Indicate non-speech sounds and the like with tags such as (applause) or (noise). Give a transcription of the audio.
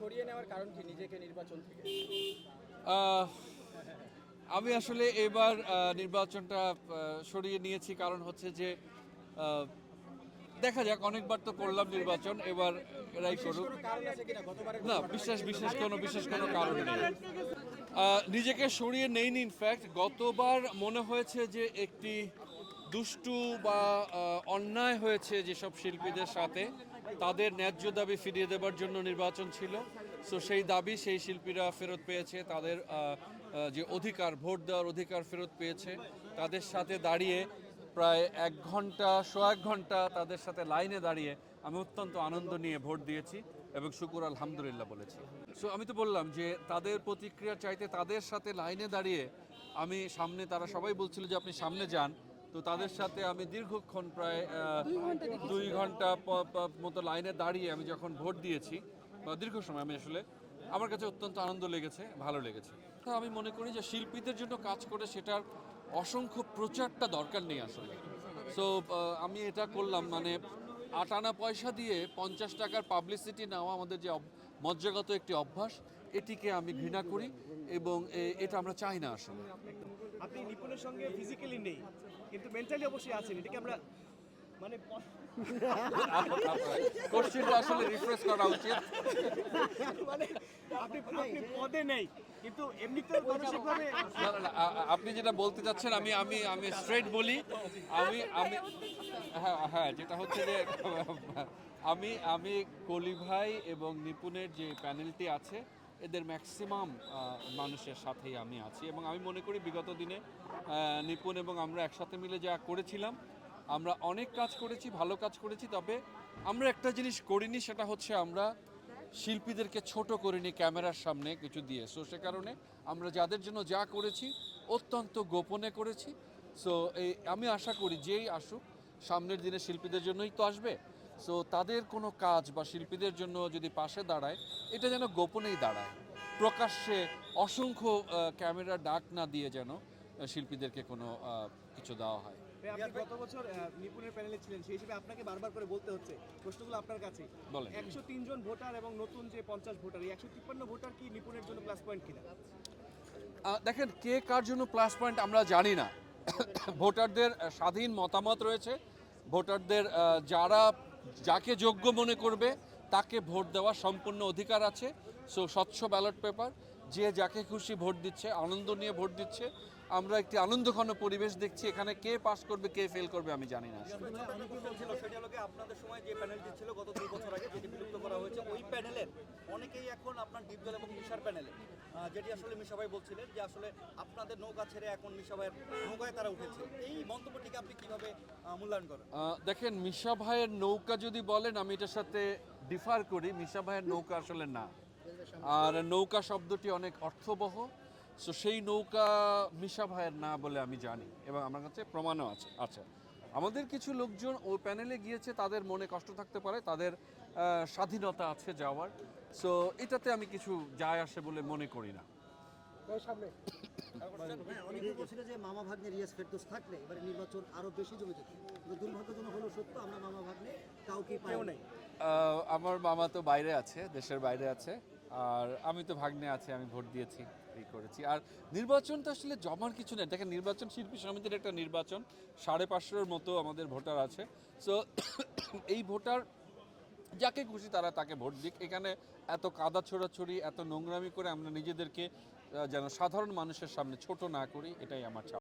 সরিয়ে নেওয়ার কারণ কি নিজেকে নির্বাচন থেকে? আমি আসলে এবার নির্বাচনটা সরিয়ে নিয়েছি কারণ হচ্ছে যে দেখা যাক অনেকবার তো করলাম নির্বাচন এবার এরাই করুক। না বিশেষ বিশেষ কোনো বিশেষ কোনো কারণ নেই। নিজেকে সরিয়ে নেইনি ইনফ্যাক্ট গতবার মনে হয়েছে যে একটি দুষ্টু বা অন্যায় হয়েছে যেসব শিল্পীদের সাথে। তাদের ন্যায্য দাবি ফিরিয়ে দেবার জন্য নির্বাচন ছিল। সো সেই দাবি সেই শিল্পীরা ফেরত পেয়েছে, তাদের যে অধিকার, ভোট দেওয়ার অধিকার ফেরত পেয়েছে। তাদের সাথে দাঁড়িয়ে প্রায় এক ঘণ্টা শো এক ঘণ্টা তাদের সাথে লাইনে দাঁড়িয়ে আমি অত্যন্ত আনন্দ নিয়ে ভোট দিয়েছি এবং শুকুর আলহামদুলিল্লাহ বলেছি। সো আমি তো বললাম যে তাদের প্রতিক্রিয়া চাইতে তাদের সাথে লাইনে দাঁড়িয়ে আমি সামনে, তারা সবাই বলছিল যে আপনি সামনে যান। তো তাদের সাথে আমি দীর্ঘক্ষণ প্রায় দুই ঘণ্টা মতো লাইনে দাঁড়িয়ে আমি যখন ভোট দিয়েছি বা দীর্ঘ সময় আমি আসলে আমার কাছে অত্যন্ত আনন্দ লেগেছে ভালো লেগেছে। তো আমি মনে করি যে শিল্পীদের জন্য কাজ করে সেটার অসংখ্য প্রচারটা দরকার নেই আসলে। সো আমি এটা করলাম মানে আটানা পয়সা দিয়ে পঞ্চাশ টাকার পাবলিসিটি নেওয়া আমাদের যে মজ্জাগত একটি অভ্যাস এটিকে আমি ঘৃণা করি এবং এটা আমরা চাই না আসলে। আপনি নিপুণের সঙ্গে ফিজিক্যালি নেই কিন্তু মেন্টালি অবশ্যই আছেন এটাকে আমরা মানে কোশ্চেনটা আসলে রিফ্রেশ করা উচিত। মানে আপনি আপনি পদে নেই। কিন্তু এমনিতে মানসিকভাবে না, না, আপনি যেটা বলতে চাচ্ছেন আমি আমি আমি স্ট্রেট বলি। আমি আমি হ্যাঁ হ্যাঁ যেটা হচ্ছে যে আমি আমি কলি ভাই এবং নিপুণের যে প্যানেলটি আছে এদের ম্যাক্সিমাম মানুষের সাথেই আমি আছি। এবং আমি মনে করি বিগত দিনে নিপুণ এবং আমরা একসাথে মিলে যা করেছিলাম আমরা অনেক কাজ করেছি ভালো কাজ করেছি তবে আমরা একটা জিনিস করিনি সেটা হচ্ছে আমরা শিল্পীদেরকে ছোট করিনি ক্যামেরার সামনে কিছু দিয়ে। সো সে কারণে আমরা যাদের জন্য যা করেছি, অত্যন্ত গোপনে করেছি। সো এই আমি আশা করি যেই আসুক, সামনের দিনে শিল্পীদের জন্যই তো আসবে। সো তাদের কোনো কাজ বা শিল্পীদের জন্য যদি পাশে দাঁড়ায়, এটা যেন গোপনেই দাঁড়ায়। প্রকাশ্যে অসংখ্য ক্যামেরা ডাক না দিয়ে যেন শিল্পীদেরকে কোনো কিছু দেওয়া হয়। আপনি গত বছর নিপুণের প্যানেলে ছিলেন সেই হিসেবে আপনাকে বারবার করে বলতে হচ্ছে প্রশ্নগুলো আপনার কাছে। একশো জন ভোটার এবং নতুন যে পঞ্চাশ ভোটার এই একশো তিপ্পান্ন ভোটার কি নিপুণের জন্য প্লাস পয়েন্ট কিনা? দেখেন কে কার জন্য প্লাস পয়েন্ট আমরা জানি না। ভোটারদের স্বাধীন মতামত রয়েছে। ভোটারদের যারা যাকে যোগ্য মনে করবে তাকে ভোট দেওয়ার সম্পূর্ণ অধিকার আছে। সো স্বচ্ছ ব্যালট পেপার যে যাকে খুশি ভোট দিচ্ছে আনন্দ নিয়ে ভোট দিচ্ছে আমরা একটি আনন্দঘন পরিবেশ দেখছি এখানে কে পাস করবে কে ফেল করবে আমি জানি না। আপনাদের সময় যে প্যানেলটি ছিল গত দুই বছর আগে যেটি বিলুপ্ত করা হয়েছে ওই প্যানেলের অনেকেই এখন আপনার ডিপজল এবং মিশার প্যানেলে যেটি আসলে মিশা ভাই বলছিলেন যে আসলে আপনাদের নৌকা ছেড়ে এখন মিশা ভাইয়ের নৌকায় তারা উঠেছে। এই মন্তব্যটিকে আপনি কীভাবে মূল্যায়ন করেন? দেখেন মিশা ভাইয়ের নৌকা যদি বলেন আমি এটার সাথে ডিফার করি মিশা ভাইয়ের নৌকা আসলে না। আর নৌকা শব্দটি অনেক অর্থবহ। সো সেই নৌকা মিশা ভাইয়ের না বলে আমি জানি এবং আমার কাছে প্রমাণও আছে। আচ্ছা আমাদের কিছু লোকজন ও প্যানেলে গিয়েছে তাদের মনে কষ্ট থাকতে পারে তাদের স্বাধীনতা আছে যাওয়ার। সো এটাতে আমি কিছু যায় আসে বলে মনে করি না। অনেকে বলছিল যে মামা ভাগ্নে রিয়াজ ফেরদোস থাকলে এবারে নির্বাচন আরও বেশি জমে যেত। দুর্ভাগ্যজনক হলো সত্য আমরা মামা ভাগ্নে কাউকে পাই নেই। আমার মামা তো বাইরে আছে দেশের বাইরে আছে। আর আমি তো ভাগ্নে আছে, আমি ভোট দিয়েছি, এই করেছি। আর নির্বাচন তো আসলে জমার কিছু নেই। দেখেন, নির্বাচন শিল্পী সমিতির একটা নির্বাচন, সাড়ে পাঁচশোর মতো আমাদের ভোটার আছে। সো (coughs) এই ভোটার যাকে খুশি তারা তাকে ভোট দিক। এখানে এত কাদা ছোড়াছড়ি, এত নোংরামি করে আমরা নিজেদেরকে যেন সাধারণ মানুষের সামনে ছোট না করি, এটাই আমার চাওয়া।